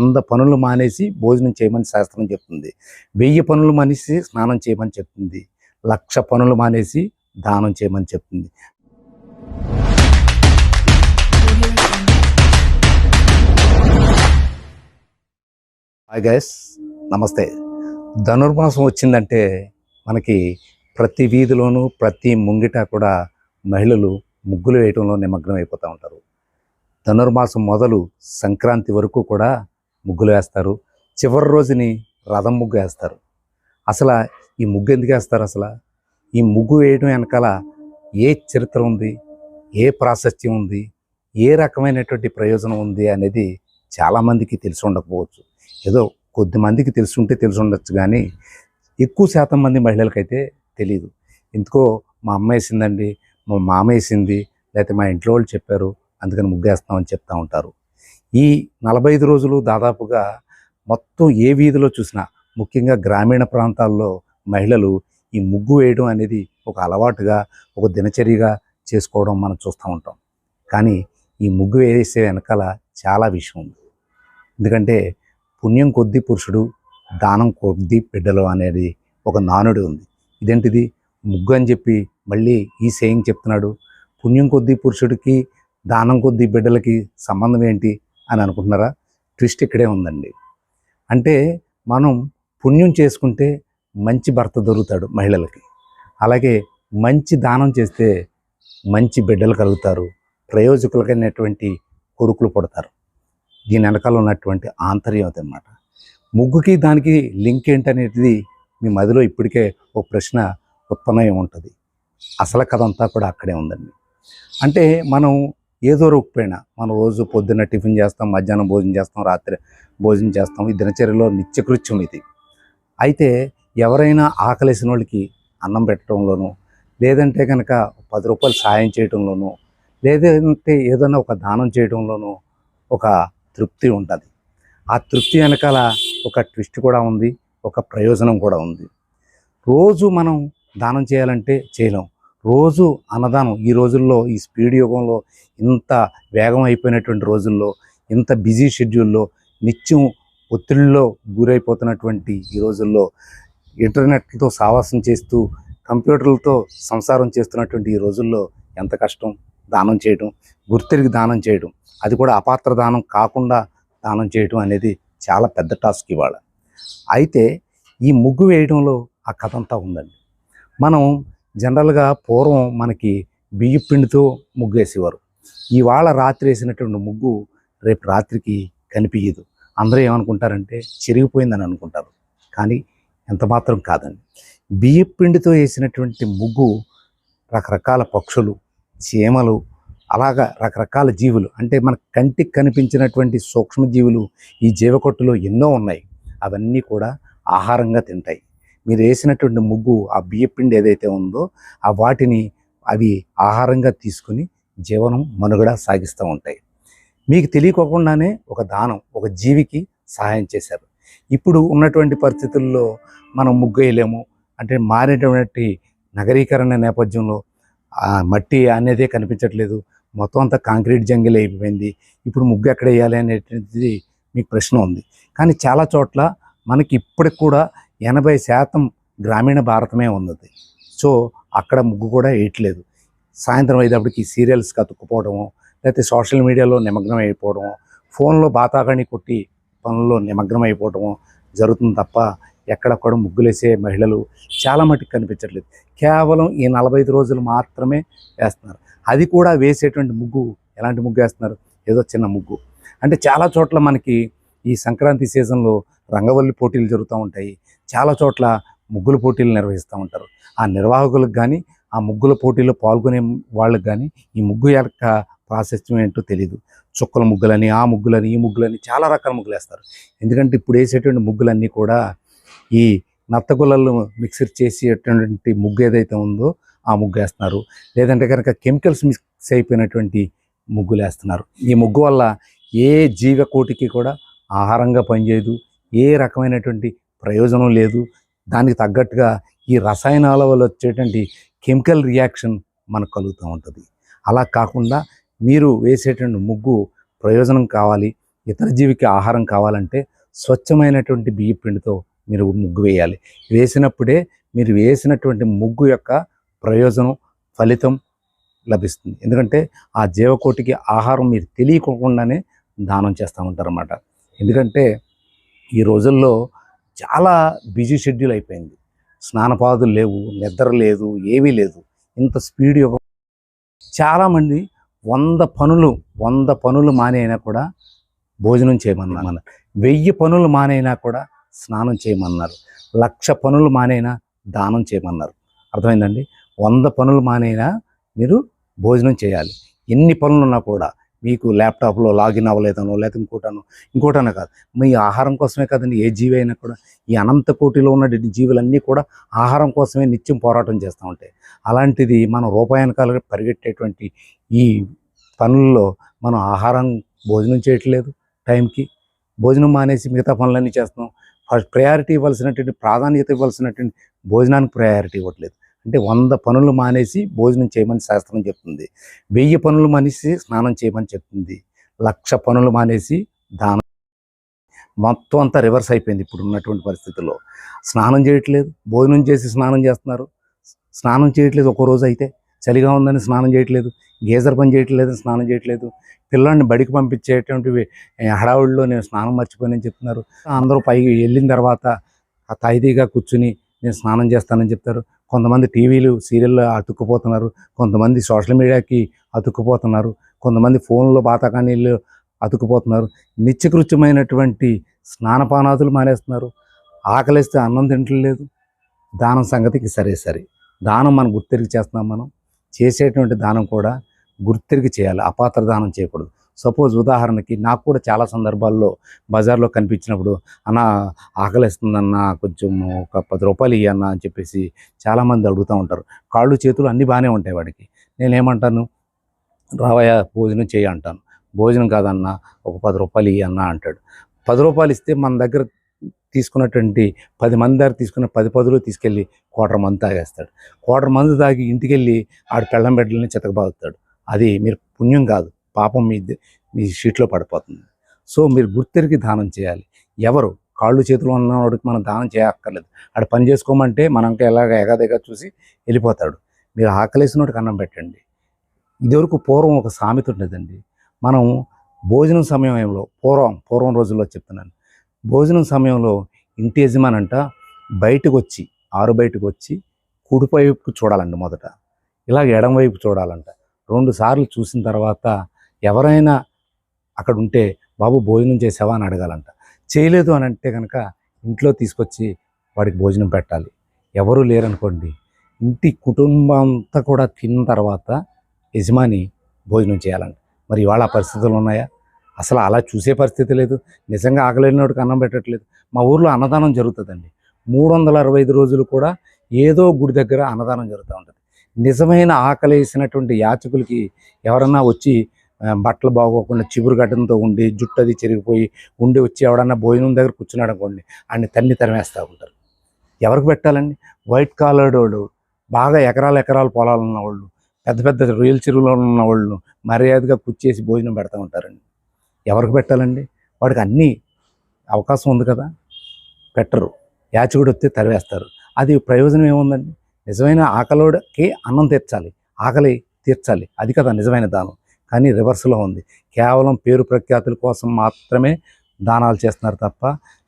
వంద పనులు మానేసి భోజనం చేయమని శాస్త్రం చెప్తుంది. వెయ్యి పనులు మానేసి స్నానం చేయమని చెప్తుంది. లక్ష పనులు మానేసి దానం చేయమని చెప్తుంది. హాయ్ గైస్ నమస్తే. ధనుర్మాసం వచ్చిందంటే మనకి ప్రతి వీధిలోనూ ప్రతి ముంగిట కూడా మహిళలు ముగ్గులు వేయటంలో నిమగ్నం అయిపోతూ ఉంటారు. ధనుర్మాసం మొదలు సంక్రాంతి వరకు కూడా ముగ్గులు వేస్తారు. చివరి రోజుని రథం ముగ్గు వేస్తారు. అసలు ఈ ముగ్గు ఎందుకు వేస్తారు అసలు? ఈ ముగ్గు వేయడం వెనకాల ఏ చరిత్ర ఉంది? ఏ ప్రాశస్త్యం ఉంది? ఏ రకమైనటువంటి ప్రయోజనం ఉంది అనేది చాలామందికి తెలిసి ఉండకపోవచ్చు. ఏదో కొద్ది మందికి తెలిసి ఉంటే తెలిసి ఉండొచ్చు కానీ ఎక్కువ శాతం మంది మహిళలకైతే తెలియదు ఎందుకో మా అమ్మ వేసిందండి మా మామ వేసింది లేకపోతే మా ఇంట్లో వాళ్ళు చెప్పారు అందుకని ముగ్గేస్తామని చెప్తా ఉంటారు. ఈ నలభై ఐదు రోజులు దాదాపుగా మొత్తం ఏ వీధిలో చూసినా ముఖ్యంగా గ్రామీణ ప్రాంతాల్లో మహిళలు ఈ ముగ్గు వేయడం అనేది ఒక అలవాటుగా ఒక దినచర్యగా చేసుకోవడం మనం చూస్తూ ఉంటాం. కానీ ఈ ముగ్గు వేసే వెనకాల చాలా విషయం ఉంది. ఎందుకంటే పుణ్యం కొద్ది పురుషుడు దానం కొద్ది బిడ్డలు అనేది ఒక నానుడి ఉంది. ఇదేంటిది? ముగ్గు అని చెప్పి మళ్ళీ ఈ సేయింగ్ చెప్తున్నాడు. పుణ్యం కొద్ది పురుషుడికి దానం కొద్ది బిడ్డలకి సంబంధం ఏంటి? అని అనుకుంటున్నారా? ట్విస్ట్ ఇక్కడే ఉందండి. అంటే మనం పుణ్యం చేసుకుంటే మంచి భర్త దొరుకుతాడు మహిళలకి. అలాగే మంచి దానం చేస్తే మంచి బిడ్డలు కలుగుతారు. ప్రయోజకులకైనటువంటి కొడుకులు పుడతారు. దీని వెనకాల ఉన్నటువంటి ఆంతర్యం అన్నమాట ముగ్గుకి దానికి లింక్ ఏంటనేది మీ మదిలో ఇప్పటికే ఒక ప్రశ్న ఉత్పన్నమై ఉంటుంది. అసలు కథ అంతా కూడా అక్కడే ఉందండి. అంటే మనం ఏదో రూపేణ. మనం రోజు పొద్దున్న టిఫిన్ చేస్తాం మధ్యాహ్నం భోజనం చేస్తాం రాత్రి భోజనం చేస్తాం. ఈ దినచర్యలో నిత్యకృత్యం ఇది. అయితే ఎవరైనా ఆకలేసిన వాళ్ళకి అన్నం పెట్టడంలోనూ లేదంటే కనుక పది రూపాయలు సాయం చేయడంలోనూ లేదంటే ఏదైనా ఒక దానం చేయడంలోనూ ఒక తృప్తి ఉంటుంది. ఆ తృప్తి వెనకాల ఒక ట్విస్ట్ కూడా ఉంది ఒక ప్రయోజనం కూడా ఉంది. రోజు మనం దానం చేయాలంటే చేయలేం. రోజు అన్నదానం ఈ రోజుల్లో ఈ స్పీడ్ యుగంలో ఇంత వేగం అయిపోయినటువంటి రోజుల్లో ఇంత బిజీ షెడ్యూల్లో నిత్యం ఒత్తిడిలో గురైపోతున్నటువంటి ఈ రోజుల్లో ఇంటర్నెట్తో సావాసం చేస్తూ కంప్యూటర్లతో సంసారం చేస్తున్నటువంటి ఈ రోజుల్లో ఎంత కష్టం? దానం చేయడం గుర్తిరిగి దానం చేయడం అది కూడా అపాత్ర దానం కాకుండా దానం చేయడం అనేది చాలా పెద్ద టాస్క్ ఇవాళ. అయితే ఈ ముగ్గు వేయడంలో ఆ కథ అంతా ఉందండి. మనం జనరల్గా పూర్వం మనకి బియ్య పిండితో ముగ్గు వేసేవారు ఇవాళ రాత్రి వేసినటువంటి ముగ్గు రేపు రాత్రికి కనిపించదు అందరూ ఏమనుకుంటారంటే చిరిగిపోయిందని అనుకుంటారు. కానీ ఎంత మాత్రం కాదండి. బియ్య పిండితో వేసినటువంటి ముగ్గు రకరకాల పక్షులు చీమలు అలాగా రకరకాల జీవులు అంటే మన కంటికి కనిపించినటువంటి సూక్ష్మజీవులు ఈ జీవకొట్టులో ఎన్నో ఉన్నాయి. అవన్నీ కూడా ఆహారంగా తింటాయి. మీరు వేసినటువంటి ముగ్గు ఆ బియ్యపిండి ఏదైతే ఉందో ఆ వాటిని అవి ఆహారంగా తీసుకుని జీవనం మనుగడ సాగిస్తూ ఉంటాయి. మీకు తెలియకోకుండానే ఒక దానం ఒక జీవికి సహాయం చేశారు. ఇప్పుడు ఉన్నటువంటి పరిస్థితుల్లో మనం ముగ్గు వేయలేము. అంటే మారేటువంటి నగరీకరణ నేపథ్యంలో ఆ మట్టి అనేదే కనిపించట్లేదు. మొత్తం అంతా కాంక్రీట్ జంగిల్ అయిపోయింది. ఇప్పుడు ముగ్గు ఎక్కడ వేయాలి అనేటువంటిది మీకు ప్రశ్న ఉంది. కానీ చాలా చోట్ల మనకి ఇప్పటికి కూడా ఎనభై శాతం గ్రామీణ భారతమే ఉన్నది. సో అక్కడ ముగ్గు కూడా వేయట్లేదు. సాయంత్రం అయ్యేటప్పటికి సీరియల్స్ కతుక్కుపోవడము లేకపోతే సోషల్ మీడియాలో నిమగ్నం అయిపోవడము ఫోన్లో బాతాకాణి కొట్టి పనుల్లో నిమగ్నం అయిపోవడము జరుగుతుంది తప్ప ఎక్కడక్కడ ముగ్గులేసే మహిళలు చాలా మటుకు కనిపించట్లేదు. కేవలం ఈ నలభై ఐదు రోజులు మాత్రమే వేస్తున్నారు. అది కూడా వేసేటువంటి ముగ్గు ఎలాంటి ముగ్గు వేస్తున్నారు? ఏదో చిన్న ముగ్గు. అంటే చాలా చోట్ల మనకి ఈ సంక్రాంతి సీజన్లో రంగవల్లి పోటీలు జరుగుతూ ఉంటాయి. చాలా చోట్ల ముగ్గుల పోటీలు నిర్వహిస్తూ ఉంటారు. ఆ నిర్వాహకులకు కానీ ఆ ముగ్గుల పోటీలో పాల్గొనే వాళ్ళకి కానీ ఈ ముగ్గు యొక్క ప్రాశస్త్యం ఏంటో తెలియదు చుక్కల ముగ్గులని ఆ ముగ్గులని ఈ ముగ్గులని చాలా రకాల ముగ్గులు వేస్తారు. ఎందుకంటే ఇప్పుడు వేసేటువంటి ముగ్గులన్నీ కూడా ఈ నత్తగుల్లలు మిక్సర్ చేసేటువంటి ముగ్గు ఏదైతే ఉందో ఆ ముగ్గు వేస్తున్నారు. లేదంటే కనుక కెమికల్స్ మిక్స్ అయిపోయినటువంటి ముగ్గులు వేస్తున్నారు. ఈ ముగ్గు వల్ల ఏ జీవకోటికి కూడా ఆహారంగా పనిచేయదు ఏ రకమైనటువంటి ప్రయోజనం లేదు. దానికి తగ్గట్టుగా ఈ రసాయనాల వల్ల వచ్చేటువంటి కెమికల్ రియాక్షన్ మనకు కలుగుతూ ఉంటుంది. అలా కాకుండా మీరు వేసేటువంటి ముగ్గు ప్రయోజనం కావాలి ఇతర జీవికి ఆహారం కావాలంటే స్వచ్ఛమైనటువంటి బియ్య పిండితో మీరు ముగ్గు వేయాలి. వేసినప్పుడే మీరు వేసినటువంటి ముగ్గు యొక్క ప్రయోజనం ఫలితం లభిస్తుంది. ఎందుకంటే ఆ జీవకోటికి ఆహారం మీరు తెలియకుండానే దానం చేస్తూ ఉంటారన్నమాట. ఎందుకంటే ఈ రోజుల్లో చాలా బిజీ షెడ్యూల్ అయిపోయింది. స్నానపాదులు లేవు నిద్ర లేదు ఏమీ లేదు. ఇంత స్పీడ్ యుగం. చాలామంది వంద పనులు వంద పనులు మానేనా కూడా భోజనం చేయమన్నారు. వెయ్యి పనులు మానైనా కూడా స్నానం చేయమన్నారు. లక్ష పనులు మానైనా దానం చేయమన్నారు. అర్థమైందండి? వంద పనులు మానైనా మీరు భోజనం చేయాలి. ఎన్ని పనులు ఉన్నా కూడా మీకు ల్యాప్టాప్లో లాగిన్ అవ్వలేదనో లేకపోతే ఇంకోటనో ఇంకోటనో కాదు. మీ ఆహారం కోసమే కదండి ఏ జీవి అయినా కూడా ఈ అనంత కోటిలో ఉన్న జీవులన్నీ కూడా ఆహారం కోసమే నిత్యం పోరాటం చేస్తూ ఉంటాయి. అలాంటిది మనం రూపాయనకాలుగా పరిగెట్టేటువంటి ఈ పనుల్లో మనం ఆహారం భోజనం చేయట్లేదు టైంకి. భోజనం మానేసి మిగతా పనులన్నీ చేస్తున్నాం. ఫస్ట్ ప్రయారిటీ ఇవ్వాల్సినటువంటి ప్రాధాన్యత ఇవ్వాల్సినటువంటి భోజనానికి ప్రయారిటీ ఇవ్వట్లేదు. అంటే వంద పనులు మానేసి భోజనం చేయమని శాస్త్రం చెప్తుంది. వెయ్యి పనులు మానేసి స్నానం చేయమని చెప్తుంది. లక్ష పనులు మానేసి దానం మొత్తం అంతా రివర్స్ అయిపోయింది ఇప్పుడు ఉన్నటువంటి పరిస్థితుల్లో. స్నానం చేయట్లేదు భోజనం చేసి స్నానం చేస్తున్నారు. స్నానం చేయట్లేదు ఒక రోజు అయితే. చలిగా ఉందని స్నానం చేయట్లేదు. గేజర్ పని చేయట్లేదు స్నానం చేయట్లేదు. పిల్లల్ని బడికి పంపించేటువంటి హడావుడిలో నేను స్నానం మర్చిపోయానని చెప్తున్నారు. అందరూ పైకి వెళ్ళిన తర్వాత ఆ తాయిదీగా కూర్చుని నేను స్నానం చేస్తానని చెప్తారు. కొంతమంది టీవీలు సీరియల్లో అతుక్కుపోతున్నారు. కొంతమంది సోషల్ మీడియాకి అతుక్కుపోతున్నారు. కొంతమంది ఫోన్లో బాతకానీళ్ళు అతుక్కుపోతున్నారు. నిత్యకృత్యమైనటువంటి స్నానపానాదులు మానేస్తున్నారు. ఆకలిస్తే అన్నం తింటలేదు. దానం సంగతికి సరే సరే. దానం మనం గుర్తెరిగి చేస్తున్నాం మనం. చేసేటువంటి దానం కూడా గుర్తెరిగి చేయాలి. అపాత్ర దానం చేయకూడదు. సపోజ్ ఉదాహరణకి నాకు కూడా చాలా సందర్భాల్లో బజార్లో కనిపించినప్పుడు అన్న ఆకలిస్తుందన్న కొంచెం ఒక పది రూపాయలు ఇవ్వన్న అని చెప్పేసి చాలామంది అడుగుతూ ఉంటారు. కాళ్ళు చేతులు అన్నీ బాగానే ఉంటాయి వాడికి. నేనేమంటాను? రావయ్య భోజనం చేయి అంటాను. భోజనం కాదన్న ఒక పది రూపాయలు ఇవ్వన్న అంటాడు. పది రూపాయలు ఇస్తే మన దగ్గర తీసుకున్నటువంటి పది మంది దగ్గర తీసుకున్న పది పదులు తీసుకెళ్ళి కోటర మంది తాగేస్తాడు. కోటర మంది తాగి ఇంటికి వెళ్ళి ఆడు పెళ్ళం బిడ్డలని చితకబాగుతాడు అది మీరు పుణ్యం కాదు. పాపం మీ మీ షీట్లో పడిపోతుంది. సో మీరు గుర్తెరిగి దానం చేయాలి. ఎవరు? కాళ్ళు చేతులు ఉన్నవాడికి మనం దానం చేయక్కర్లేదు. ఆడు పని చేసుకోమంటే మనకి ఎలాగ ఎగాదిగా చూసి వెళ్ళిపోతాడు. మీరు ఆకలేసినోడికి అన్నం పెట్టండి. ఇదివరకు పూర్వం ఒక సామెత ఉండేదండి. మనం భోజనం సమయంలో పూర్వం పూర్వం రోజుల్లో చెప్తున్నాను. భోజనం సమయంలో ఇంటి యజమానంట బయటకు వచ్చి ఆరు బయటకు వచ్చి కుడివైపు చూడాలండి మొదట. ఇలాగ ఎడం వైపు చూడాలంట. రెండు సార్లు చూసిన తర్వాత ఎవరైనా అక్కడ ఉంటే బాబు భోజనం చేసావా? అని అడగాలంట. చేయలేదు అని అంటే కనుక ఇంట్లో తీసుకొచ్చి వాడికి భోజనం పెట్టాలి. ఎవరు లేరనుకోండి ఇంటి కుటుంబం అంతా కూడా తిన్న తర్వాత యజమాని భోజనం చేయాలంట. మరి ఇవాళ పరిస్థితులు ఉన్నాయా? అసలు అలా చూసే పరిస్థితి లేదు. నిజంగా ఆకలేనివాడికి అన్నం పెట్టట్లేదు. మా ఊర్లో అన్నదానం జరుగుతుందండి. మూడు వందల అరవై ఐదు రోజులు కూడా ఏదో గుడి దగ్గర అన్నదానం జరుగుతూ ఉంటుంది. నిజమైన ఆకలి వేసినటువంటి యాచకులకి ఎవరన్నా వచ్చి బట్టలు బాగోకుండా చిగురు గడ్డంతో ఉండి జుట్టు అది చెరిగిపోయి ఉండి వచ్చి ఎవడన్నా భోజనం దగ్గర కూర్చున్నాడు అనుకోండి ఆయన్ని తన్ని తరిమేస్తూ ఉంటారు. ఎవరికి పెట్టాలండి? వైట్ కాలర్డ్ వాళ్ళు బాగా ఎకరాల ఎకరాల పొలాలు ఉన్నవాళ్ళు పెద్ద పెద్ద రొయ్యల చెరువులో ఉన్న వాళ్ళు మర్యాదగా కూర్చేసి భోజనం పెడతా ఉంటారండి. ఎవరికి పెట్టాలండి? వాడికి అన్నీ అవకాశం ఉంది కదా పెట్టరు. యాచకుడు వస్తే తరివేస్తారు అది ప్రయోజనం ఏముందండి? నిజమైన ఆకలోడికి అన్నం తీర్చాలి. ఆకలి తీర్చాలి. అది కదా నిజమైన దానం. కానీ రివర్స్లో ఉంది. కేవలం పేరు ప్రఖ్యాతుల కోసం మాత్రమే దానాలు చేస్తున్నారు తప్ప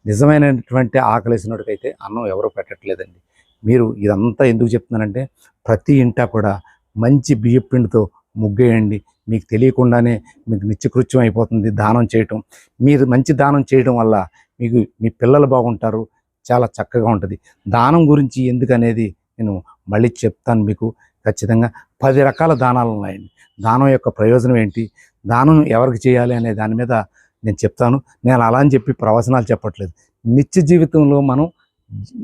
నిజమైనటువంటి ఆకలేసినోడికైతే అన్నం ఎవరు పెట్టట్లేదండి. మీరు ఇదంతా ఎందుకు చెప్తున్నానంటే ప్రతి ఇంటా కూడా మంచి బియ్యం పిండితో ముగ్గేయండి. మీకు తెలియకుండానే మీకు నిత్యకృత్యం అయిపోతుంది దానం చేయటం. మీరు మంచి దానం చేయడం వల్ల మీకు మీ పిల్లలు బాగుంటారు చాలా చక్కగా ఉంటుంది. దానం గురించి ఎందుకు అనేది నేను మళ్ళీ చెప్తాను మీకు. ఖచ్చితంగా పది రకాల దానాలు ఉన్నాయండి. దానం యొక్క ప్రయోజనం ఏంటి? దానం ఎవరికి చేయాలి అనే దాని మీద నేను చెప్తాను. నేను అలా అని చెప్పి ప్రవచనాలు చెప్పట్లేదు. నిత్య జీవితంలో మనం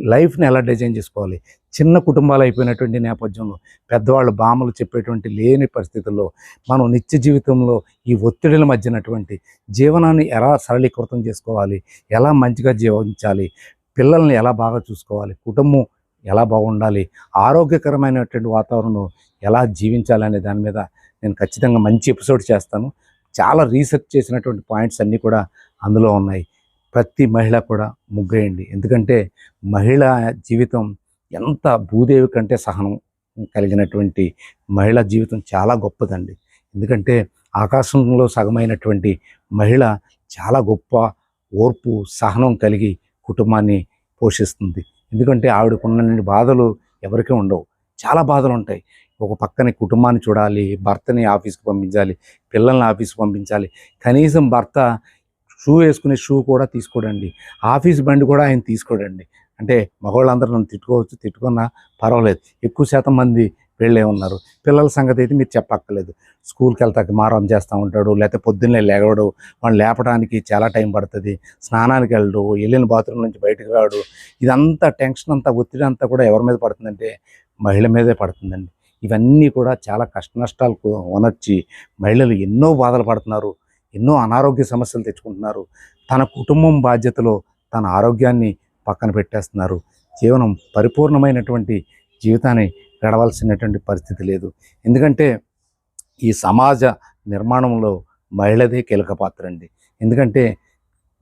లైఫ్ని ఎలా డిజైన్ చేసుకోవాలి? చిన్న కుటుంబాలు అయిపోయినటువంటి నేపథ్యంలో పెద్దవాళ్ళు బామలు చెప్పేటువంటి లేని పరిస్థితుల్లో మనం నిత్య జీవితంలో ఈ ఒత్తిడిల మధ్యనటువంటి జీవనాన్ని ఎలా సరళీకృతం చేసుకోవాలి? ఎలా మంచిగా జీవించాలి? పిల్లల్ని ఎలా బాగా చూసుకోవాలి? కుటుంబం ఎలా బాగుండాలి ఆరోగ్యకరమైనటువంటి వాతావరణం ఎలా జీవించాలి అనే దాని మీద నేను ఖచ్చితంగా మంచి ఎపిసోడ్ చేస్తాను. చాలా రీసెర్చ్ చేసినటువంటి పాయింట్స్ అన్నీ కూడా అందులో ఉన్నాయి. ప్రతి మహిళ కూడా ముగ్గేయండి. ఎందుకంటే మహిళ జీవితం ఎంత భూదేవి కంటే సహనం కలిగినటువంటి మహిళ జీవితం చాలా గొప్పదండి. ఎందుకంటే ఆకాశంలో సగమైనటువంటి మహిళ చాలా గొప్ప ఓర్పు సహనం కలిగి కుటుంబాన్ని పోషిస్తుంది. ఎందుకంటే ఆవిడకున్న బాధలు ఎవరికీ ఉండవు. చాలా బాధలు ఉంటాయి ఒక పక్కనే కుటుంబాన్ని చూడాలి భర్తని ఆఫీస్కి పంపించాలి పిల్లల్ని ఆఫీస్కి పంపించాలి. కనీసం భర్త షూ వేసుకునే షూ కూడా తీసుకోడండి. ఆఫీస్ బండి కూడా ఆయన తీసుకోడండి. అంటే మగవాళ్ళందరూ నన్ను తిట్టుకోవచ్చు తిట్టుకున్నా పర్వాలేదు. ఎక్కువ శాతం మంది వెళ్ళే ఉన్నారు. పిల్లల సంగతి అయితే మీరు చెప్పక్కర్లేదు. స్కూల్కి వెళ్తాక మారం చేస్తూ ఉంటాడు. లేకపోతే పొద్దున్నే లేవడు. వాళ్ళు లేపడానికి చాలా టైం పడుతుంది. స్నానానికి వెళ్ళడు. వెళ్ళిన బాత్రూమ్ నుంచి బయటకు రాడు. ఇదంతా టెన్షన్ అంతా ఒత్తిడి అంతా కూడా ఎవరి మీద పడుతుందంటే మహిళ మీదే పడుతుందండి. ఇవన్నీ కూడా చాలా కష్ట నష్టాలకు వనర్చి మహిళలు ఎన్నో బాధలు పడుతున్నారు. ఎన్నో అనారోగ్య సమస్యలు తెచ్చుకుంటున్నారు. తన కుటుంబం బాధ్యతలో తన ఆరోగ్యాన్ని పక్కన పెట్టేస్తున్నారు. జీవనం పరిపూర్ణమైనటువంటి జీవితాన్ని గడవలసినటువంటి పరిస్థితి లేదు. ఎందుకంటే ఈ సమాజ నిర్మాణంలో మహిళదే కీలక పాత్ర అండి. ఎందుకంటే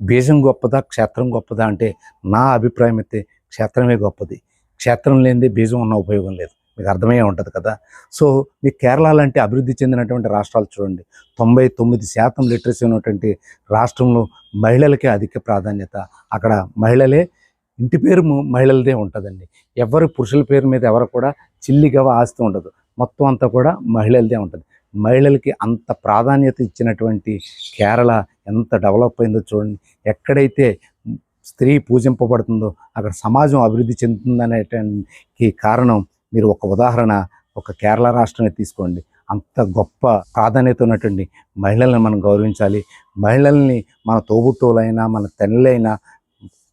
బీజం గొప్పదా క్షేత్రం గొప్పదా అంటే నా అభిప్రాయం అయితే క్షేత్రమే గొప్పది. క్షేత్రం లేనిదే బీజం ఉన్న ఉపయోగం లేదు. మీకు అర్థమయ్యే ఉంటుంది కదా. సో మీ కేరళ లాంటి అభివృద్ధి చెందినటువంటి రాష్ట్రాలు చూడండి. తొంభై తొమ్మిది శాతం లిటరసీ ఉన్నటువంటి రాష్ట్రంలో మహిళలకే అధిక ప్రాధాన్యత. అక్కడ మహిళలే ఇంటి పేరు మహిళలదే ఉంటుందండి. ఎవరు పురుషుల పేరు మీద ఎవరు కూడా చిల్లిగవ ఆస్తి ఉండదు. మొత్తం అంతా కూడా మహిళలదే ఉంటుంది. మహిళలకి అంత ప్రాధాన్యత ఇచ్చినటువంటి కేరళ ఎంత డెవలప్ అయిందో చూడండి. ఎక్కడైతే స్త్రీ పూజింపబడుతుందో అక్కడ సమాజం అభివృద్ధి చెందుతుందనేటానికి కారణం మీరు ఒక ఉదాహరణ ఒక కేరళ రాష్ట్రమే తీసుకోండి. అంత గొప్ప ప్రాధాన్యత ఉన్నటువంటి మహిళల్ని మనం గౌరవించాలి. మహిళల్ని మన తోబుట్టువులైనా మన తల్లిలైనా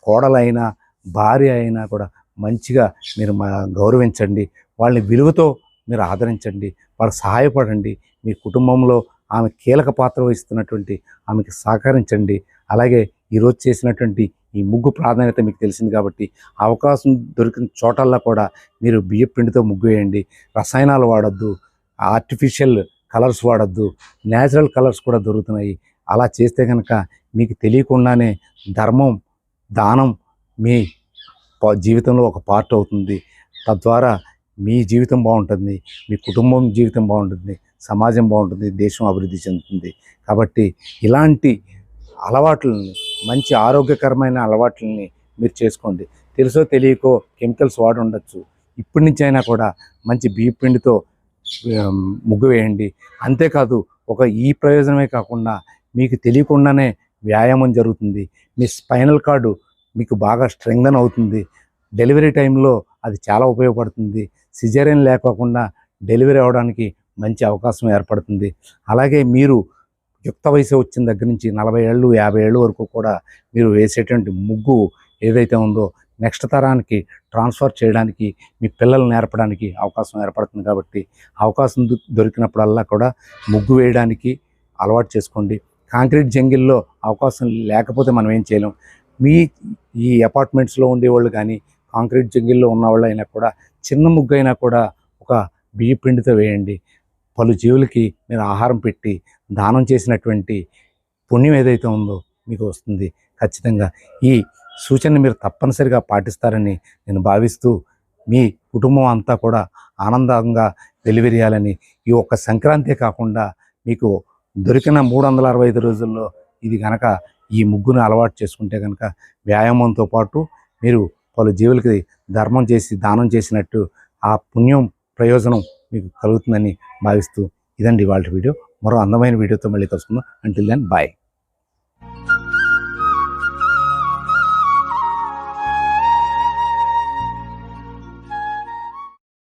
కోడలైనా భార్య అయినా కూడా మంచిగా మీరు మా గౌరవించండి. వాళ్ళని విలువతో మీరు ఆదరించండి. వాళ్ళకి సహాయపడండి. మీ కుటుంబంలో ఆమె కీలక పాత్ర వహిస్తున్నటువంటి ఆమెకి సహకరించండి. అలాగే ఈరోజు చేసినటువంటి ఈ ముగ్గు ప్రాధాన్యత మీకు తెలిసింది కాబట్టి అవకాశం దొరికిన చోటల్లో కూడా మీరు బియ్య పిండితో ముగ్గు వేయండి. రసాయనాలు వాడద్దు. ఆర్టిఫిషియల్ కలర్స్ వాడద్దు. న్యాచురల్ కలర్స్ కూడా దొరుకుతున్నాయి. అలా చేస్తే కనుక మీకు తెలియకుండానే ధర్మం దానం మీ ప- జీవితంలో ఒక పార్ట్ అవుతుంది. తద్వారా మీ జీవితం బాగుంటుంది మీ కుటుంబం జీవితం బాగుంటుంది సమాజం బాగుంటుంది దేశం అభివృద్ధి చెందుతుంది. కాబట్టి ఇలాంటి అలవాట్లని మంచి ఆరోగ్యకరమైన అలవాట్లని మీరు చేసుకోండి. తెలుసో తెలియకో కెమికల్స్ వాడి ఉండొచ్చు ఇప్పటి నుంచి అయినా కూడా మంచి బియ్య పిండితో ముగ్గు వేయండి. అంతేకాదు ఒక ఈ ప్రయోజనమే కాకుండా మీకు తెలియకుండానే వ్యాయామం జరుగుతుంది. మీ స్పైనల్ కార్డు మీకు బాగా స్ట్రెంగ్న్ అవుతుంది. డెలివరీ టైంలో అది చాలా ఉపయోగపడుతుంది. సిజేరియన్ లేకోకుండా డెలివరీ అవ్వడానికి మంచి అవకాశం ఏర్పడుతుంది. అలాగే మీరు యుక్త వయసు వచ్చిన దగ్గర నుంచి నలభై ఏళ్ళు యాభై ఏళ్ళు వరకు కూడా మీరు వేసేటువంటి ముగ్గు ఏదైతే ఉందో నెక్స్ట్ తరానికి ట్రాన్స్ఫర్ చేయడానికి మీ పిల్లలు నేర్పడానికి అవకాశం ఏర్పడుతుంది కాబట్టి అవకాశం దొ- దొరికినప్పుడల్లా కూడా ముగ్గు వేయడానికి అలవాటు చేసుకోండి. కాంక్రీట్ జంగిల్లో అవకాశం లేకపోతే మనం ఏం చేయలేం. మీ ఈ అపార్ట్మెంట్స్లో ఉండేవాళ్ళు కానీ కాంక్రీట్ జంగిల్లో ఉన్నవాళ్ళు అయినా కూడా చిన్న ముగ్గు అయినా కూడా ఒక బియ్య పిండితో వేయండి. పలు జీవులకి మీరు ఆహారం పెట్టి దానం చేసినటువంటి పుణ్యం ఏదైతే ఉందో మీకు వస్తుంది. ఖచ్చితంగా ఈ సూచనని మీరు తప్పనిసరిగా పాటిస్తారని నేను భావిస్తూ మీ కుటుంబం అంతా కూడా ఆనందంగా వెలివెరియాలని ఈ ఒక్క సంక్రాంతి కాకుండా మీకు దొరికిన మూడు వందల అరవై ఐదు రోజుల్లో ఇది కనుక ఈ ముగ్గును అలవాటు చేసుకుంటే కనుక వ్యాయామంతో పాటు మీరు పలు జీవులకి ధర్మం చేసి దానం చేసినట్టు ఆ పుణ్యం ప్రయోజనం మీకు కలుగుతుందని భావిస్తూ ఇదండి వాళ్ళ వీడియో. మరో అందమైన వీడియోతో మళ్ళీ కలుసుకుందాం. Until then bye